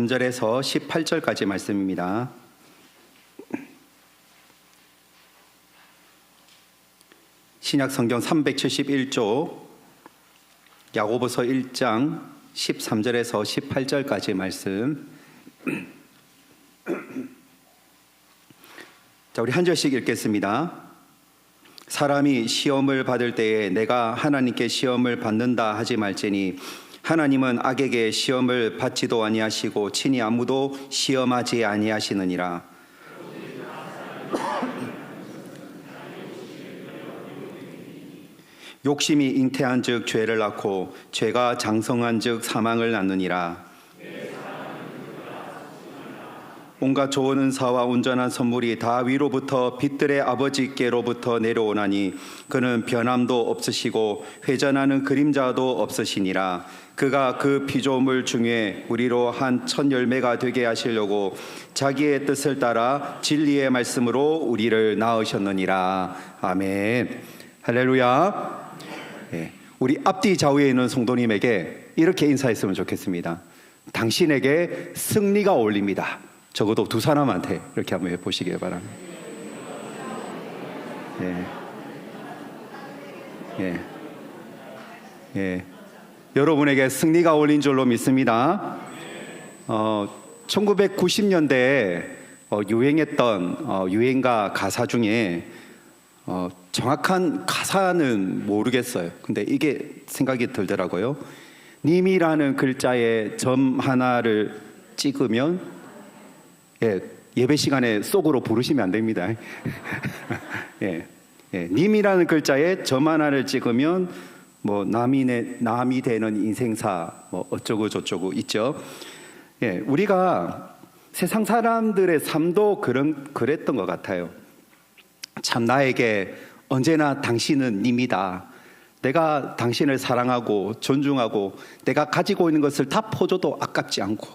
3절에서 18절까지 말씀입니다. 신약 성경 371조 야고보서 1장 13절에서 18절까지 말씀. 자, 우리 한 절씩 읽겠습니다. 사람이 시험을 받을 때에 내가 하나님께 시험을 받는다 하지 말지니 하나님은 악에게 시험을 받지도 아니하시고 친히 아무도 시험하지 아니하시느니라. 욕심이 잉태한즉 죄를 낳고 죄가 장성한즉 사망을 낳느니라. 온갖 좋은 은사와 온전한 선물이 다 위로부터 빛들의 아버지께로부터 내려오나니 그는 변함도 없으시고 회전하는 그림자도 없으시니라. 그가 그 피조물 중에 우리로 한 첫 열매가 되게 하시려고 자기의 뜻을 따라 진리의 말씀으로 우리를 낳으셨느니라. 아멘. 할렐루야. 예, 우리 앞뒤 좌우에 있는 성도님에게 이렇게 인사했으면 좋겠습니다. 당신에게 승리가 어울립니다 적어도 두 사람한테 이렇게 한번 해보시기 바랍니다. 예. 예. 예. 여러분에게 승리가 올린 줄로 믿습니다. 어, 1990년대에 어, 유행했던 어, 유행가 가사 중에 어, 정확한 가사는 모르겠어요. 근데 이게 생각이 들더라고요. 님이라는 글자에 점 하나를 찍으면 예, 예배 시간에 속으로 부르시면 안 됩니다. 예, 예, 님이라는 글자에 점 하나를 찍으면 뭐 남이 내, 남이 되는 인생사 뭐 어쩌고 저쩌고 있죠. 예, 우리가 세상 사람들의 삶도 그런 그랬던 것 같아요. 참 나에게 언제나 당신은 님이다. 내가 당신을 사랑하고 존중하고 내가 가지고 있는 것을 다 퍼줘도 아깝지 않고.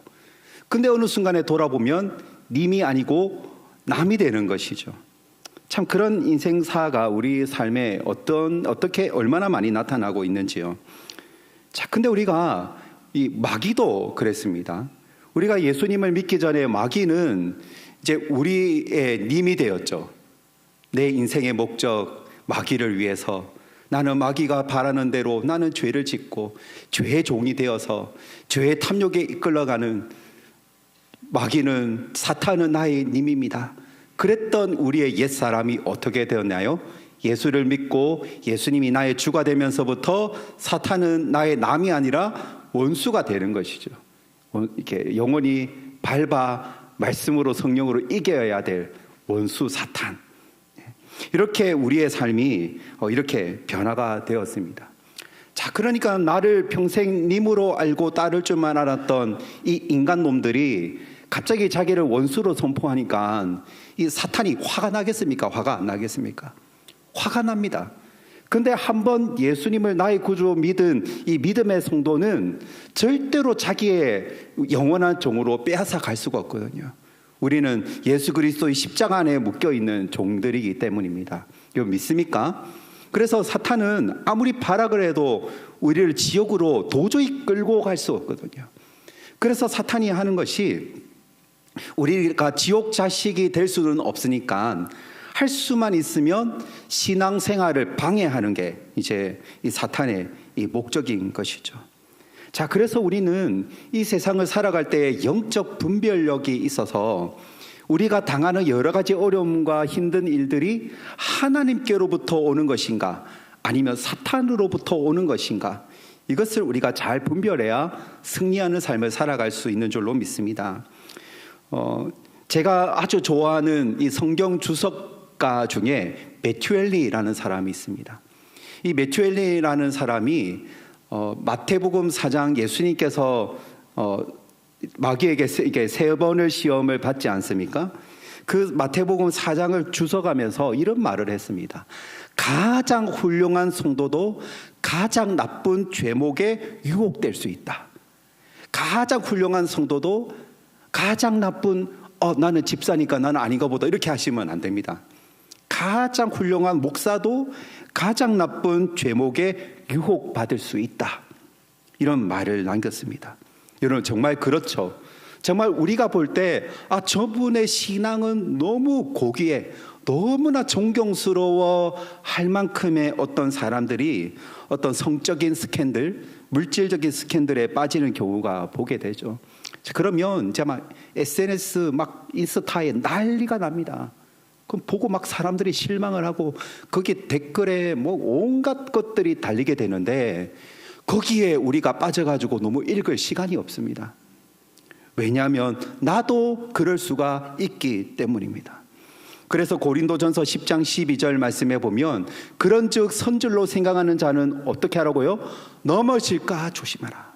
근데 어느 순간에 돌아보면 님이 아니고 남이 되는 것이죠. 참 그런 인생사가 우리 삶에 어떤 어떻게 얼마나 많이 나타나고 있는지요. 자, 근데 우리가 이 마귀도 그랬습니다. 우리가 예수님을 믿기 전에 마귀는 이제 우리의 님이 되었죠. 내 인생의 목적 마귀를 위해서 나는 마귀가 바라는 대로 나는 죄를 짓고 죄의 종이 되어서 죄의 탐욕에 이끌려가는 마귀는 사탄은 나의 님입니다. 그랬던 우리의 옛 사람이 어떻게 되었나요? 예수를 믿고 예수님이 나의 주가 되면서부터 사탄은 나의 남이 아니라 원수가 되는 것이죠. 이렇게 영원히 밟아 말씀으로 성령으로 이겨야 될 원수 사탄. 이렇게 우리의 삶이 어, 이렇게 변화가 되었습니다. 자, 그러니까 나를 평생 님으로 알고 따를 줄만 알았던 이 인간 놈들이 갑자기 자기를 원수로 선포하니까 이 사탄이 화가 나겠습니까? 화가 안 나겠습니까? 화가 납니다. 근데 한번 예수님을 나의 구주로 믿은 이 믿음의 성도는 절대로 자기의 영원한 종으로 빼앗아 갈 수가 없거든요. 우리는 예수 그리스도의 십자가 안에 묶여 있는 종들이기 때문입니다. 이거 믿습니까? 그래서 사탄은 아무리 발악을 해도 우리를 지옥으로 도저히 끌고 갈 수 없거든요. 그래서 사탄이 하는 것이 우리가 지옥 자식이 될 수는 없으니까 할 수만 있으면 신앙 생활을 방해하는 게 이제 이 사탄의 이 목적인 것이죠. 자, 그래서 우리는 이 세상을 살아갈 때 영적 분별력이 있어서 우리가 당하는 여러 가지 어려움과 힘든 일들이 하나님께로부터 오는 것인가 아니면 사탄으로부터 오는 것인가 이것을 우리가 잘 분별해야 승리하는 삶을 살아갈 수 있는 줄로 믿습니다. 어, 제가 아주 좋아하는 이 성경 주석가 중에 메튜엘리라는 사람이 있습니다. 이 메튜엘리라는 사람이 어, 마태복음 4장 예수님께서 어, 마귀에게 세, 세 번을 시험을 받지 않습니까? 그 마태복음 4장을 주석하면서 이런 말을 했습니다. 가장 훌륭한 성도도 가장 나쁜 죄목에 유혹될 수 있다. 가장 훌륭한 성도도 가장 나쁜 어 나는 집사니까 나는 아닌가 보다 이렇게 하시면 안 됩니다. 가장 훌륭한 목사도 가장 나쁜 죄목에 유혹받을 수 있다. 이런 말을 남겼습니다. 여러분 정말 그렇죠. 정말 우리가 볼 때, 아, 저분의 신앙은 너무 고귀해, 너무나 존경스러워 할 만큼의 어떤 사람들이 어떤 성적인 스캔들, 물질적인 스캔들에 빠지는 경우가 보게 되죠. 자, 그러면 이제 막 SNS 막 인스타에 난리가 납니다. 그럼 보고 막 사람들이 실망을 하고 거기 댓글에 뭐 온갖 것들이 달리게 되는데 거기에 우리가 빠져가지고 너무 읽을 시간이 없습니다. 왜냐하면 나도 그럴 수가 있기 때문입니다. 그래서 고린도전서 10장 12절 말씀에 보면 그런즉 선줄로 생각하는 자는 어떻게 하라고요? 넘어질까 조심하라.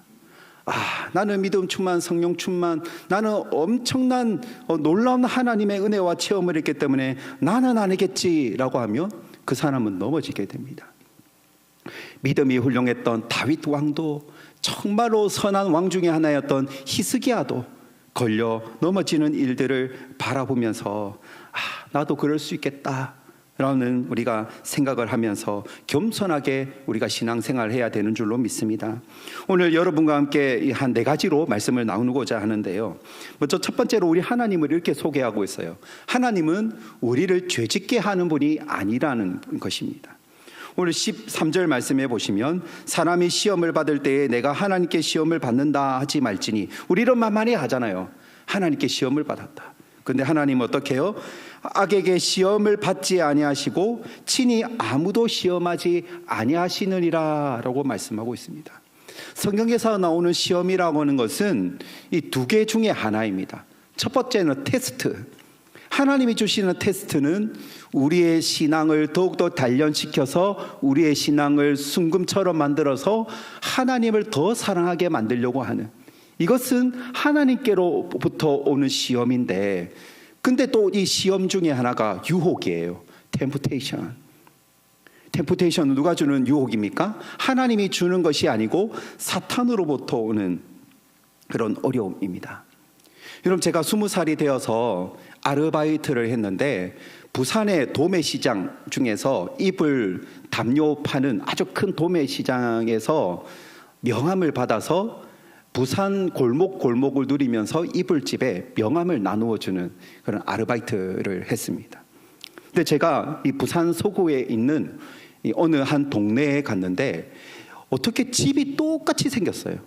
아, 나는 믿음 충만, 성령 충만, 나는 엄청난 어, 놀라운 하나님의 은혜와 체험을 했기 때문에 나는 아니겠지라고 하면 그 사람은 넘어지게 됩니다. 믿음이 훌륭했던 다윗 왕도 정말로 선한 왕 중에 하나였던 히스기야도 걸려 넘어지는 일들을 바라보면서 아, 나도 그럴 수 있겠다. 라는 우리가 생각을 하면서 겸손하게 우리가 신앙생활을 해야 되는 줄로 믿습니다. 오늘 여러분과 함께 한 네 가지로 말씀을 나누고자 하는데요. 먼저 첫 번째로 우리 하나님을 이렇게 소개하고 있어요. 하나님은 우리를 죄짓게 하는 분이 아니라는 것입니다. 오늘 13절 말씀해 보시면 사람이 시험을 받을 때에 내가 하나님께 시험을 받는다 하지 말지니 우리는 만만히 하잖아요. 하나님께 시험을 받았다. 근데 하나님 어떻게 해요? 악에게 시험을 받지 아니하시고 친히 아무도 시험하지 아니하시느니라라고 말씀하고 있습니다. 성경에서 나오는 시험이라고 하는 것은 이 두 개 중에 하나입니다. 첫 번째는 테스트. 하나님이 주시는 테스트는 우리의 신앙을 더욱더 단련시켜서 우리의 신앙을 순금처럼 만들어서 하나님을 더 사랑하게 만들려고 하는 이것은 하나님께로부터 오는 시험인데 근데 또 이 시험 중에 하나가 유혹이에요. 템프테이션. 템프테이션은 누가 주는 유혹입니까? 하나님이 주는 것이 아니고 사탄으로부터 오는 그런 어려움입니다. 여러분 제가 스무 살이 되어서 아르바이트를 했는데 부산의 도매 시장 중에서 이불 담요 파는 아주 큰 도매 시장에서 명함을 받아서 부산 골목 골목을 누리면서 이불집에 명함을 나누어 주는 그런 아르바이트를 했습니다. 근데 제가 이 부산 서구에 있는 이 어느 한 동네에 갔는데 어떻게 집이 똑같이 생겼어요.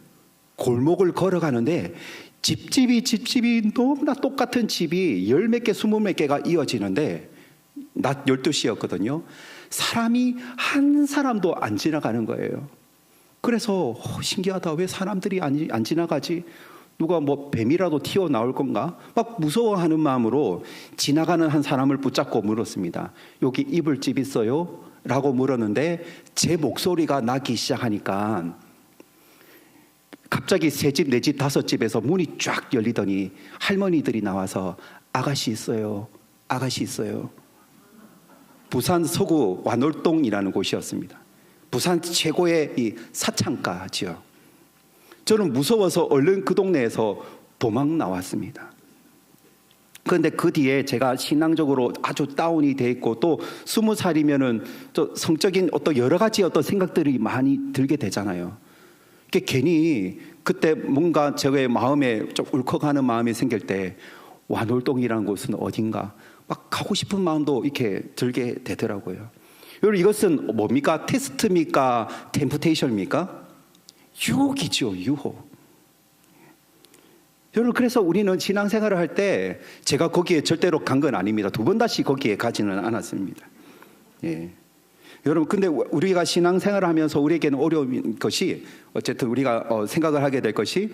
골목을 걸어가는데 집집이 집집이 너무나 똑같은 집이 열 몇 개, 스무 몇 개가 이어지는데 낮 12시였거든요. 사람이 한 사람도 안 지나가는 거예요. 그래서 어, 신기하다. 왜 사람들이 안, 안 지나가지? 누가 뭐 뱀이라도 튀어 나올 건가? 막 무서워하는 마음으로 지나가는 한 사람을 붙잡고 물었습니다. 여기 이불집 있어요? 라고 물었는데 제 목소리가 나기 시작하니까 갑자기 세 집, 네 집, 다섯 집에서 문이 쫙 열리더니 할머니들이 나와서 아가씨 있어요. 아가씨 있어요. 부산 서구 완월동이라는 곳이었습니다. 부산 최고의 이 사창가 지역. 저는 무서워서 얼른 그 동네에서 도망 나왔습니다. 그런데 그 뒤에 제가 신앙적으로 아주 다운이 돼 있고 또 스무 살이면은 또 성적인 어떤 여러 가지 어떤 생각들이 많이 들게 되잖아요. 그 괜히 그때 뭔가 저의 마음에 좀 울컥하는 마음이 생길 때 완월동이라는 곳은 어딘가 막 가고 싶은 마음도 이렇게 들게 되더라고요. 여러분 이것은 뭡니까? 테스트입니까? 템프테이션입니까? 유혹이죠, 유혹. 여러분 그래서 우리는 신앙생활을 할 때 제가 거기에 절대로 간 건 아닙니다. 두 번 다시 거기에 가지는 않았습니다. 예. 여러분 근데 우리가 신앙생활을 하면서 우리에게는 어려운 것이 어쨌든 우리가 어, 생각을 하게 될 것이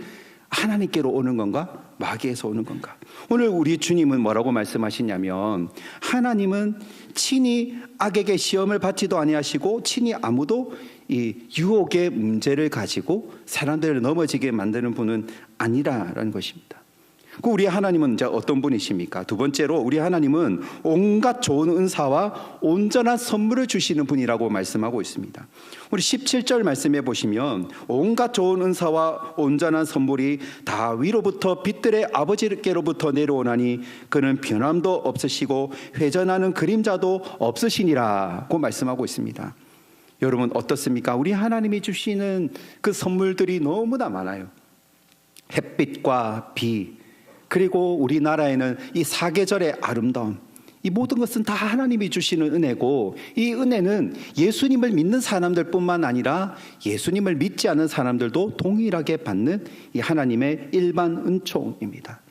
하나님께로 오는 건가 마귀에서 오는 건가 오늘 우리 주님은 뭐라고 말씀하시냐면 하나님은 친히 악에게 시험을 받지도 아니하시고 친히 아무도 이 유혹의 문제를 가지고 사람들을 넘어지게 만드는 분은 아니라라는 것입니다. 그 우리 하나님은 이제 어떤 분이십니까? 두 번째로 우리 하나님은 온갖 좋은 은사와 온전한 선물을 주시는 분이라고 말씀하고 있습니다. 우리 17절 말씀해 보시면 온갖 좋은 은사와 온전한 선물이 다 위로부터 빛들의 아버지께로부터 내려오나니 그는 변함도 없으시고 회전하는 그림자도 없으시니라고 말씀하고 있습니다. 여러분 어떻습니까? 우리 하나님이 주시는 그 선물들이 너무나 많아요. 햇빛과 비, 그리고 우리나라에는 이 사계절의 아름다움, 이 모든 것은 다 하나님이 주시는 은혜고 이 은혜는 예수님을 믿는 사람들뿐만 아니라 예수님을 믿지 않은 사람들도 동일하게 받는 이 하나님의 일반 은총입니다.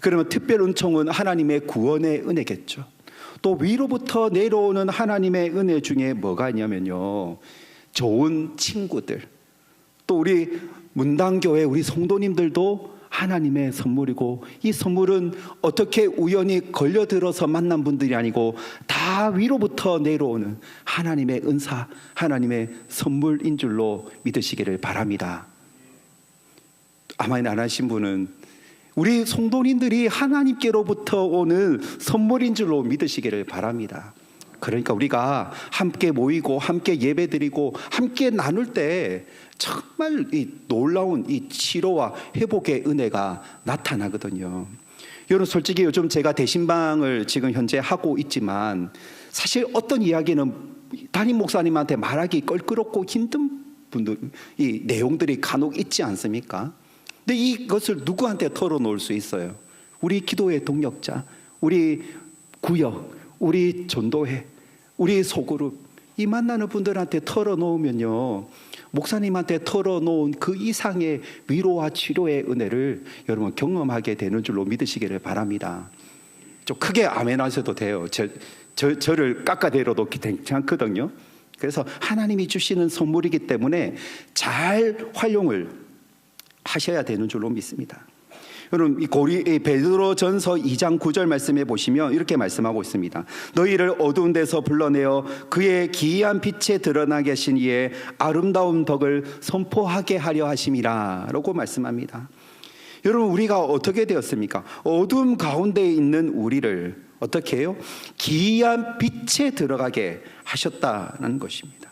그러면 특별 은총은 하나님의 구원의 은혜겠죠. 또 위로부터 내려오는 하나님의 은혜 중에 뭐가 있냐면요. 좋은 친구들. 또 우리 문당교회 우리 성도님들도 하나님의 선물이고 이 선물은 어떻게 우연히 걸려들어서 만난 분들이 아니고 다 위로부터 내려오는 하나님의 은사, 하나님의 선물인 줄로 믿으시기를 바랍니다. 아멘 안 하신 분은 우리 성도님들이 하나님께로부터 오는 선물인 줄로 믿으시기를 바랍니다. 그러니까 우리가 함께 모이고 함께 예배드리고 함께 나눌 때 정말 이 놀라운 이 치료와 회복의 은혜가 나타나거든요. 여러분 솔직히 요즘 제가 대신방을 지금 현재 하고 있지만 사실 어떤 이야기는 담임 목사님한테 말하기 껄끄럽고 힘든 분들 이 내용들이 간혹 있지 않습니까? 근데 이것을 누구한테 털어놓을 수 있어요? 우리 기도의 동력자, 우리 구역, 우리 전도회, 우리 소그룹 이 만나는 분들한테 털어놓으면요 목사님한테 털어놓은 그 이상의 위로와 치료의 은혜를 여러분 경험하게 되는 줄로 믿으시기를 바랍니다. 좀 크게 아멘 하셔도 돼요. 저, 저, 저를 깎아내려도 괜찮거든요. 그래서 하나님이 주시는 선물이기 때문에 잘 활용을 하셔야 되는 줄로 믿습니다. 여러분 이 고리 이 베드로 전서 2장 9절 말씀에 보시면 이렇게 말씀하고 있습니다. 너희를 어두운 데서 불러내어 그의 기이한 빛에 드러나 계신 이의 아름다운 덕을 선포하게 하려 하심이라라고 말씀합니다. 여러분 우리가 어떻게 되었습니까? 어둠 가운데 있는 우리를 어떻게 해요? 기이한 빛에 들어가게 하셨다는 것입니다.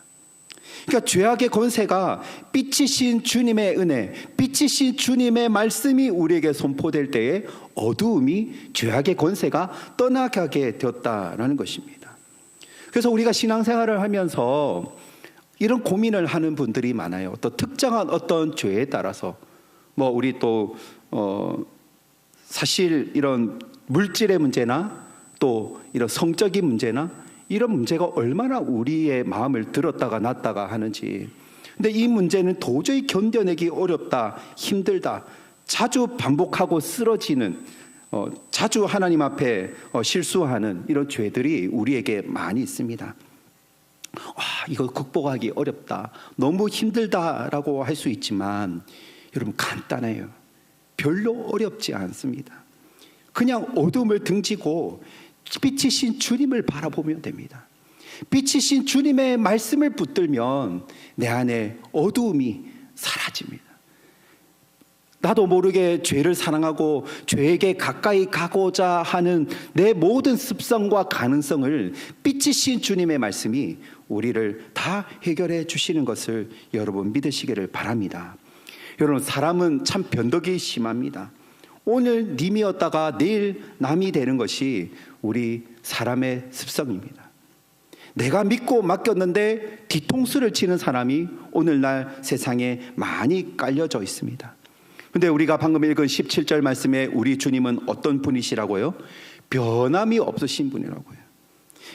그러니까 죄악의 권세가 빛이신 주님의 은혜, 빛이신 주님의 말씀이 우리에게 선포될 때에 어두움이 죄악의 권세가 떠나가게 되었다라는 것입니다. 그래서 우리가 신앙생활을 하면서 이런 고민을 하는 분들이 많아요. 또 특정한 어떤 죄에 따라서 뭐 우리 또 어, 사실 이런 물질의 문제나 또 이런 성적인 문제나 이런 문제가 얼마나 우리의 마음을 들었다가 놨다가 하는지. 근데 이 문제는 도저히 견뎌내기 어렵다, 힘들다, 자주 반복하고 쓰러지는, 어, 자주 하나님 앞에 어, 실수하는 이런 죄들이 우리에게 많이 있습니다. 와, 이거 극복하기 어렵다, 너무 힘들다라고 할 수 있지만, 여러분 간단해요. 별로 어렵지 않습니다. 그냥 어둠을 등지고 빛이신 주님을 바라보면 됩니다. 빛이신 주님의 말씀을 붙들면 내 안에 어두움이 사라집니다. 나도 모르게 죄를 사랑하고 죄에게 가까이 가고자 하는 내 모든 습성과 가능성을 빛이신 주님의 말씀이 우리를 다 해결해 주시는 것을 여러분 믿으시기를 바랍니다. 여러분 사람은 참 변덕이 심합니다. 오늘 님이었다가 내일 남이 되는 것이 우리 사람의 습성입니다. 내가 믿고 맡겼는데 뒤통수를 치는 사람이 오늘날 세상에 많이 깔려져 있습니다. 근데 우리가 방금 읽은 17절 말씀에 우리 주님은 어떤 분이시라고요? 변함이 없으신 분이라고요.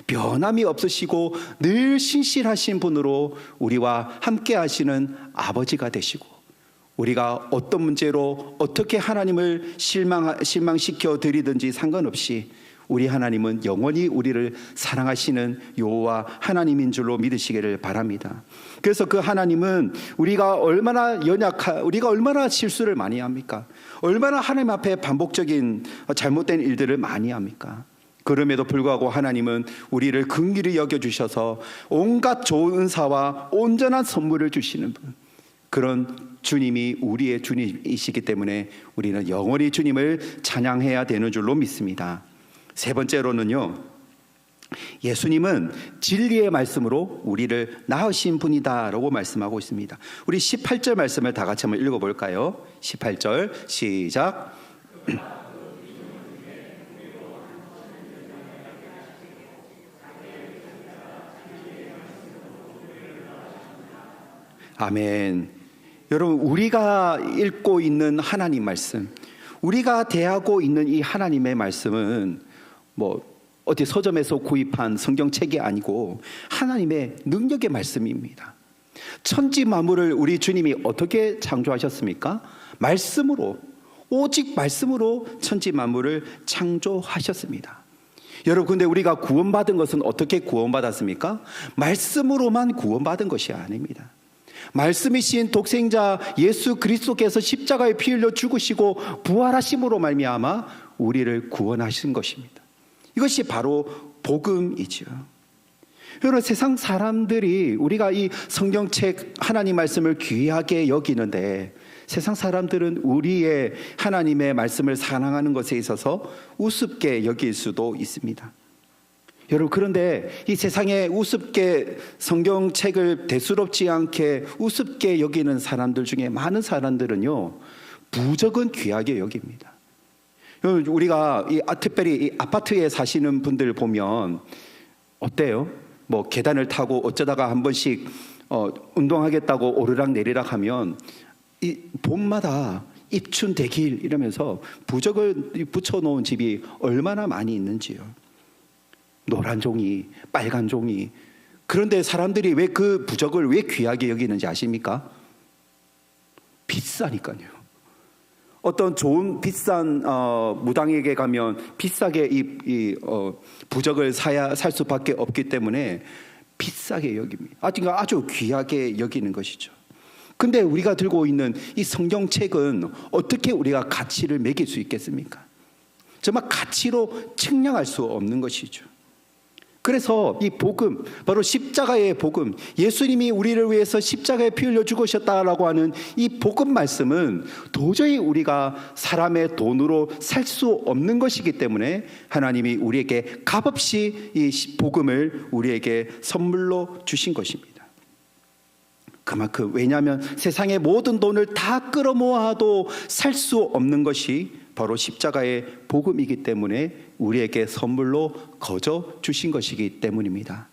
변함이 없으시고 늘 신실하신 분으로 우리와 함께 하시는 아버지가 되시고 우리가 어떤 문제로 어떻게 하나님을 실망, 실망시켜 드리든지 상관없이 우리 하나님은 영원히 우리를 사랑하시는 여호와 하나님인 줄로 믿으시기를 바랍니다. 그래서 그 하나님은 우리가 얼마나 연약하, 우리가 얼마나 실수를 많이 합니까? 얼마나 하나님 앞에 반복적인 잘못된 일들을 많이 합니까? 그럼에도 불구하고 하나님은 우리를 긍휼히 여겨 주셔서 온갖 좋은 은사와 온전한 선물을 주시는 분. 그런 주님이 우리의 주님이시기 때문에 우리는 영원히 주님을 찬양해야 되는 줄로 믿습니다. 세 번째로는요. 예수님은 진리의 말씀으로 우리를 낳으신 분이다라고 말씀하고 있습니다. 우리 18절 말씀을 다 같이 한번 읽어 볼까요? 18절 시작. 아멘. 여러분 우리가 읽고 있는 하나님 말씀, 우리가 대하고 있는 이 하나님의 말씀은 뭐 어디 서점에서 구입한 성경책이 아니고 하나님의 능력의 말씀입니다. 천지 만물을 우리 주님이 어떻게 창조하셨습니까? 말씀으로 오직 말씀으로 천지 만물을 창조하셨습니다. 여러분 근데 우리가 구원받은 것은 어떻게 구원받았습니까? 말씀으로만 구원받은 것이 아닙니다. 말씀이신 독생자 예수 그리스도께서 십자가에 피 흘려 죽으시고 부활하심으로 말미암아 우리를 구원하신 것입니다. 이것이 바로 복음이지요. 여러분 세상 사람들이 우리가 이 성경책 하나님 말씀을 귀하게 여기는데 세상 사람들은 우리의 하나님의 말씀을 사랑하는 것에 있어서 우습게 여길 수도 있습니다. 여러분 그런데 이 세상에 우습게 성경책을 대수롭지 않게 우습게 여기는 사람들 중에 많은 사람들은요 부적은 귀하게 여깁니다. 우리가 이 아, 특별히 이 아파트에 사시는 분들 보면 어때요? 뭐 계단을 타고 어쩌다가 한 번씩 어, 운동하겠다고 오르락 내리락 하면 이 봄마다 입춘 대길 이러면서 부적을 붙여 놓은 집이 얼마나 많이 있는지요. 노란 종이, 빨간 종이. 그런데 사람들이 왜 그 부적을 왜 귀하게 여기는지 아십니까? 비싸니까요. 어떤 좋은 비싼 어, 무당에게 가면 비싸게 이, 이 어, 부적을 사야 살 수밖에 없기 때문에 비싸게 여깁니다. 아주 아주 귀하게 여기는 것이죠. 근데 우리가 들고 있는 이 성경책은 어떻게 우리가 가치를 매길 수 있겠습니까? 정말 가치로 측량할 수 없는 것이죠. 그래서 이 복음, 바로 십자가의 복음, 예수님이 우리를 위해서 십자가에 피 흘려 죽으셨다라고 하는 이 복음 말씀은 도저히 우리가 사람의 돈으로 살 수 없는 것이기 때문에 하나님이 우리에게 값없이 이 복음을 우리에게 선물로 주신 것입니다. 그만큼 왜냐하면 세상의 모든 돈을 다 끌어모아도 살 수 없는 것이 바로 십자가의 복음이기 때문에 우리에게 선물로 거저 주신 것이기 때문입니다.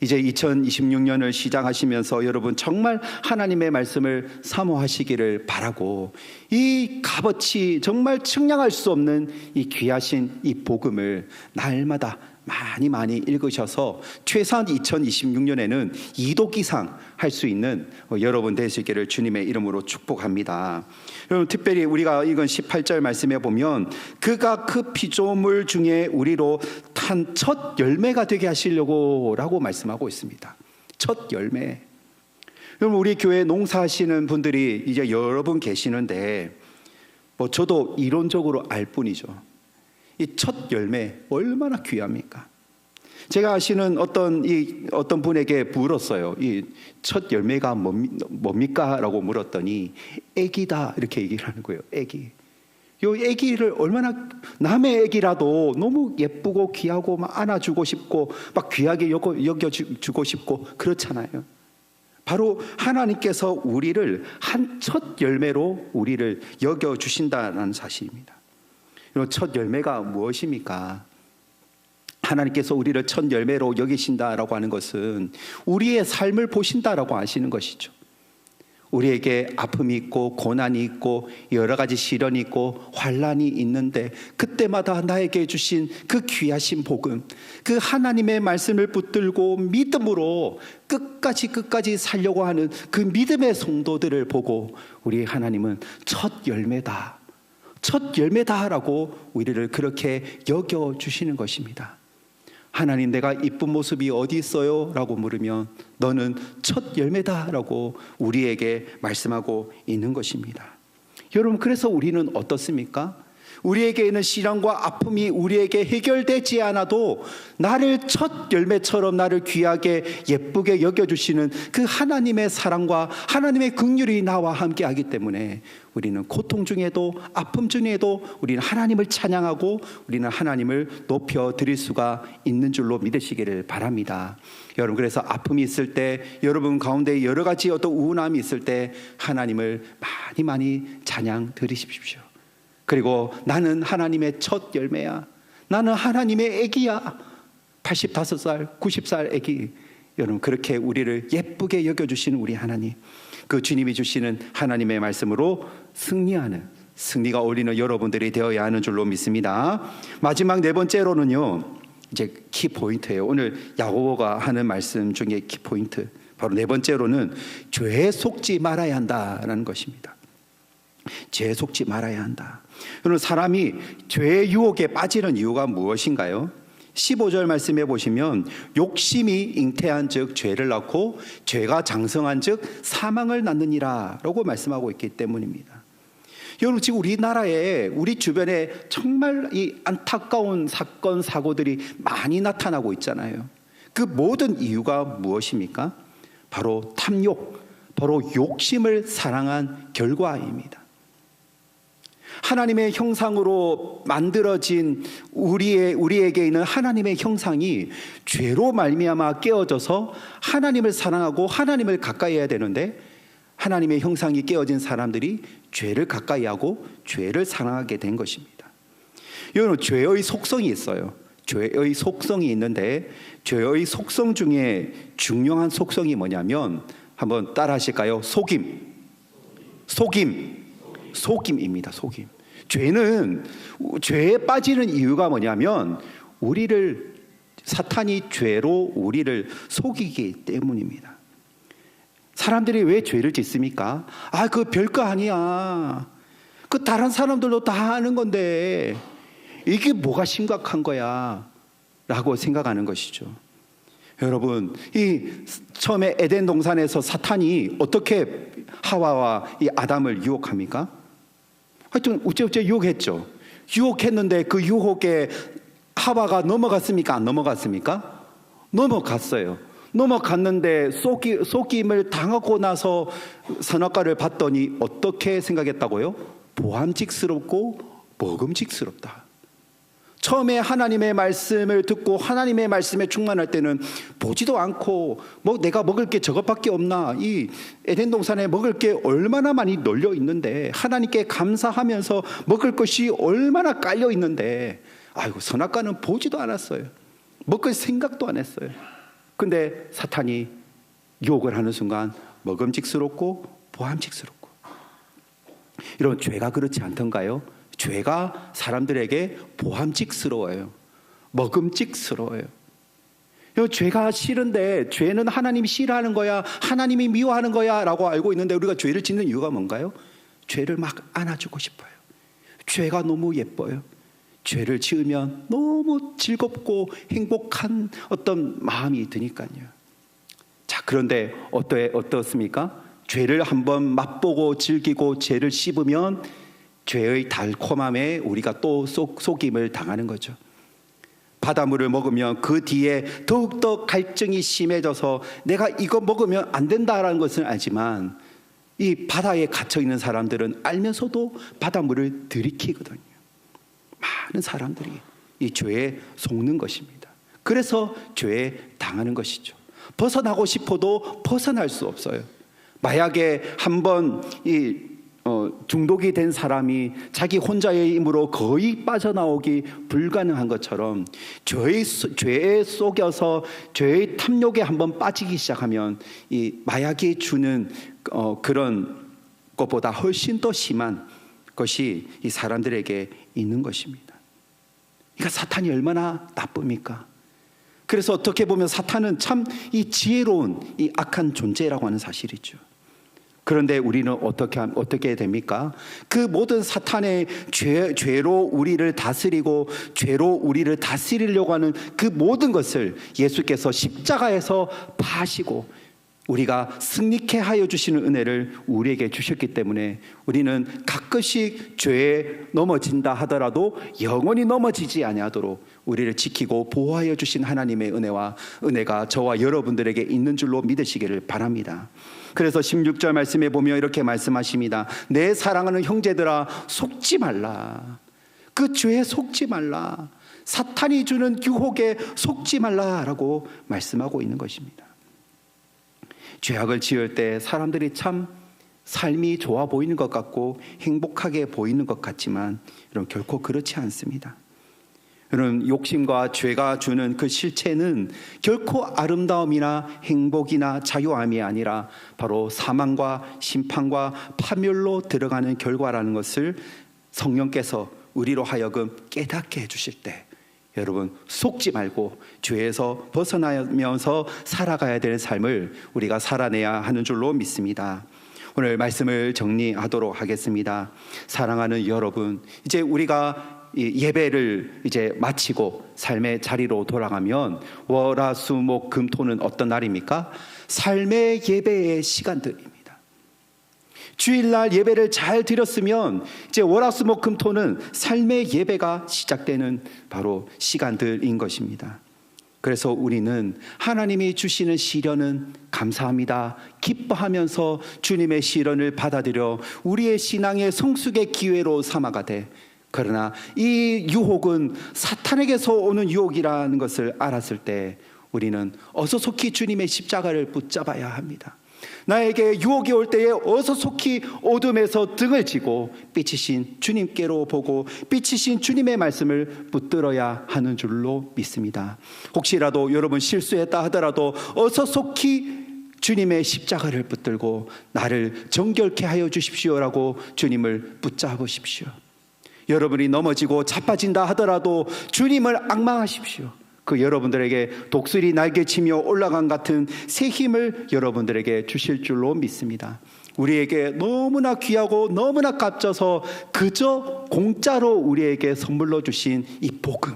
이제 2026년을 시작하시면서 여러분 정말 하나님의 말씀을 사모하시기를 바라고 이 값어치 정말 측량할 수 없는 이 귀하신 이 복음을 날마다 많이 많이 읽으셔서 최소한 2026년에는 2독 이상 할 수 있는 여러분 되시기를 주님의 이름으로 축복합니다. 여러분 특별히 우리가 읽은 18절 말씀에 보면 그가 그 피조물 중에 우리로 탄 첫 열매가 되게 하시려고라고 말씀하고 있습니다. 첫 열매. 여러분 우리 교회 농사하시는 분들이 이제 여러 분 계시는데 뭐 저도 이론적으로 알 뿐이죠. 이 첫 열매 얼마나 귀합니까? 제가 아시는 어떤 이 어떤 분에게 물었어요. 이 첫 열매가 뭡니까?라고 물었더니 애기다 이렇게 얘기를 하는 거예요. 애기. 요 애기를 얼마나 남의 애기라도 너무 예쁘고 귀하고 막 안아주고 싶고 막 귀하게 여겨, 여겨주고 싶고 그렇잖아요. 바로 하나님께서 우리를 한 첫 열매로 우리를 여겨 주신다는 사실입니다. 첫 열매가 무엇입니까? 하나님께서 우리를 첫 열매로 여기신다라고 하는 것은 우리의 삶을 보신다라고 하시는 것이죠. 우리에게 아픔이 있고 고난이 있고 여러 가지 시련이 있고 환란이 있는데 그때마다 나에게 주신 그 귀하신 복음 그 하나님의 말씀을 붙들고 믿음으로 끝까지 끝까지 살려고 하는 그 믿음의 성도들을 보고 우리 하나님은 첫 열매다 첫 열매다라고 우리를 그렇게 여겨 주시는 것입니다. 하나님 내가 이쁜 모습이 어디 있어요? 라고 물으면 너는 첫 열매다 라고 우리에게 말씀하고 있는 것입니다. 여러분 그래서 우리는 어떻습니까? 우리에게 있는 시련과 아픔이 우리에게 해결되지 않아도 나를 첫 열매처럼 나를 귀하게 예쁘게 여겨주시는 그 하나님의 사랑과 하나님의 긍휼이 나와 함께 하기 때문에 우리는 고통 중에도 아픔 중에도 우리는 하나님을 찬양하고 우리는 하나님을 높여 드릴 수가 있는 줄로 믿으시기를 바랍니다. 여러분 그래서 아픔이 있을 때 여러분 가운데 여러 가지 어떤 우운함이 있을 때 하나님을 많이 많이 찬양 드리십시오. 그리고 나는 하나님의 첫 열매야. 나는 하나님의 애기야. 85살, 90살 애기. 여러분, 그렇게 우리를 예쁘게 여겨 주시는 우리 하나님. 그 주님이 주시는 하나님의 말씀으로 승리하는 승리가 올리는 여러분들이 되어야 하는 줄로 믿습니다. 마지막 네 번째로는요. 이제 키 포인트예요. 오늘 야고보가 하는 말씀 중에 키 포인트. 바로 네 번째로는 죄에 속지 말아야 한다라는 것입니다. 죄에 속지 말아야 한다. 여러분 사람이 죄의 유혹에 빠지는 이유가 무엇인가요? 15절 말씀해 보시면 욕심이 잉태한 즉 죄를 낳고 죄가 장성한 즉 사망을 낳느니라라고 말씀하고 있기 때문입니다. 여러분 지금 우리나라에 우리 주변에 정말 이 안타까운 사건 사고들이 많이 나타나고 있잖아요. 그 모든 이유가 무엇입니까? 바로 탐욕, 바로 욕심을 사랑한 결과입니다. 하나님의 형상으로 만들어진 우리의 우리에게 있는 하나님의 형상이 죄로 말미암아 깨어져서 하나님을 사랑하고 하나님을 가까이 해야 되는데 하나님의 형상이 깨어진 사람들이 죄를 가까이 하고 죄를 사랑하게 된 것입니다. 여러분 죄의 속성이 있어요. 죄의 속성이 있는데 죄의 속성 중에 중요한 속성이 뭐냐면 한번 따라 하실까요? 속임. 속임. 속임입니다. 속임. 죄는 죄에 빠지는 이유가 뭐냐면 우리를 사탄이 죄로 우리를 속이기 때문입니다. 사람들이 왜 죄를 짓습니까? 아, 그 별거 아니야. 그 다른 사람들도 다 하는 건데 이게 뭐가 심각한 거야? 라고 생각하는 것이죠. 여러분, 이 처음에 에덴 동산에서 사탄이 어떻게 하와와 이 아담을 유혹합니까? 하여튼 어째어째 유혹했죠. 유혹했는데 그 유혹에 하와가 넘어갔습니까? 안 넘어갔습니까? 넘어갔어요. 넘어갔는데 속이, 속임을 당하고 나서 선악과를 봤더니 어떻게 생각했다고요? 보함직스럽고 먹음직스럽다. 처음에 하나님의 말씀을 듣고 하나님의 말씀에 충만할 때는 보지도 않고 뭐 내가 먹을 게 저것밖에 없나 이 에덴 동산에 먹을 게 얼마나 많이 널려 있는데 하나님께 감사하면서 먹을 것이 얼마나 깔려 있는데 아이고 선악과는 보지도 않았어요. 먹을 생각도 안 했어요. 근데 사탄이 유혹을 하는 순간 먹음직스럽고 보함직스럽고 이런 죄가 그렇지 않던가요? 죄가 사람들에게 보함직스러워요. 먹음직스러워요. 죄가 싫은데 죄는 하나님이 싫어하는 거야, 하나님이 미워하는 거야 라고 알고 있는데 우리가 죄를 짓는 이유가 뭔가요? 죄를 막 안아주고 싶어요. 죄가 너무 예뻐요. 죄를 지으면 너무 즐겁고 행복한 어떤 마음이 드니까요. 자, 그런데 어떠, 어떻습니까? 죄를 한번 맛보고 즐기고 죄를 씹으면 죄의 달콤함에 우리가 또 속, 속임을 당하는 거죠. 바닷물을 먹으면 그 뒤에 더욱더 갈증이 심해져서 내가 이거 먹으면 안 된다라는 것을 알지만 이 바다에 갇혀 있는 사람들은 알면서도 바닷물을 들이키거든요. 많은 사람들이 이 죄에 속는 것입니다. 그래서 죄에 당하는 것이죠. 벗어나고 싶어도 벗어날 수 없어요. 마약에 한번 이 어, 중독이 된 사람이 자기 혼자의 힘으로 거의 빠져나오기 불가능한 것처럼 죄의, 죄에 속여서 죄의 탐욕에 한번 빠지기 시작하면 이 마약이 주는 어, 그런 것보다 훨씬 더 심한 것이 이 사람들에게 있는 것입니다. 그러니까 사탄이 얼마나 나쁩니까? 그래서 어떻게 보면 사탄은 참 이 지혜로운 이 악한 존재라고 하는 사실이죠. 그런데 우리는 어떻게 어떻게 됩니까? 그 모든 사탄의 죄 죄로 우리를 다스리고 죄로 우리를 다스리려고 하는 그 모든 것을 예수께서 십자가에서 파시고 우리가 승리케 하여 주시는 은혜를 우리에게 주셨기 때문에 우리는 가끔씩 죄에 넘어진다 하더라도 영원히 넘어지지 아니하도록 우리를 지키고 보호하여 주신 하나님의 은혜와 은혜가 저와 여러분들에게 있는 줄로 믿으시기를 바랍니다. 그래서 16절 말씀에 보면 이렇게 말씀하십니다. 내 사랑하는 형제들아 속지 말라. 그 죄에 속지 말라. 사탄이 주는 유혹에 속지 말라라고 말씀하고 있는 것입니다. 죄악을 지을 때 사람들이 참 삶이 좋아 보이는 것 같고 행복하게 보이는 것 같지만 여러분 결코 그렇지 않습니다. 여러분 욕심과 죄가 주는 그 실체는 결코 아름다움이나 행복이나 자유함이 아니라 바로 사망과 심판과 파멸로 들어가는 결과라는 것을 성령께서 우리로 하여금 깨닫게 해주실 때 여러분 속지 말고 죄에서 벗어나면서 살아가야 될 삶을 우리가 살아내야 하는 줄로 믿습니다. 오늘 말씀을 정리하도록 하겠습니다. 사랑하는 여러분, 이제 우리가 이 예배를 이제 마치고 삶의 자리로 돌아가면 월화수목금토는 어떤 날입니까? 삶의 예배의 시간들입니다. 주일날 예배를 잘 드렸으면 이제 월화수목금토는 삶의 예배가 시작되는 바로 시간들인 것입니다. 그래서 우리는 하나님이 주시는 시련은 감사합니다. 기뻐하면서 주님의 시련을 받아들여 우리의 신앙의 성숙의 기회로 삼아가되 그러나 이 유혹은 사탄에게서 오는 유혹이라는 것을 알았을 때 우리는 어서 속히 주님의 십자가를 붙잡아야 합니다. 나에게 유혹이 올 때에 어서 속히 어둠에서 등을 지고 빛이신 주님께로 보고 빛이신 주님의 말씀을 붙들어야 하는 줄로 믿습니다. 혹시라도 여러분 실수했다 하더라도 어서 속히 주님의 십자가를 붙들고 나를 정결케 하여 주십시오라고 주님을 붙잡으십시오. 여러분이 넘어지고 자빠진다 하더라도 주님을 악망하십시오. 그 여러분들에게 독수리 날개치며 올라간 같은 새 힘을 여러분들에게 주실 줄로 믿습니다. 우리에게 너무나 귀하고 너무나 값져서 그저 공짜로 우리에게 선물로 주신 이 복음,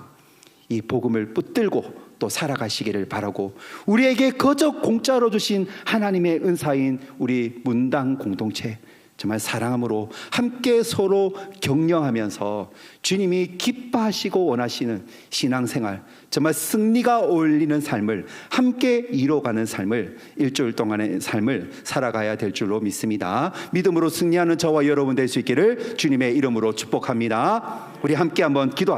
이 복음을 붙들고 또 살아가시기를 바라고 우리에게 그저 공짜로 주신 하나님의 은사인 우리 문당 공동체 정말 사랑함으로 함께 서로 격려하면서 주님이 기뻐하시고 원하시는 신앙생활 정말 승리가 어울리는 삶을 함께 이뤄가는 삶을 일주일 동안의 삶을 살아가야 될 줄로 믿습니다. 믿음으로 승리하는 저와 여러분 될 수 있기를 주님의 이름으로 축복합니다. 우리 함께 한번 기도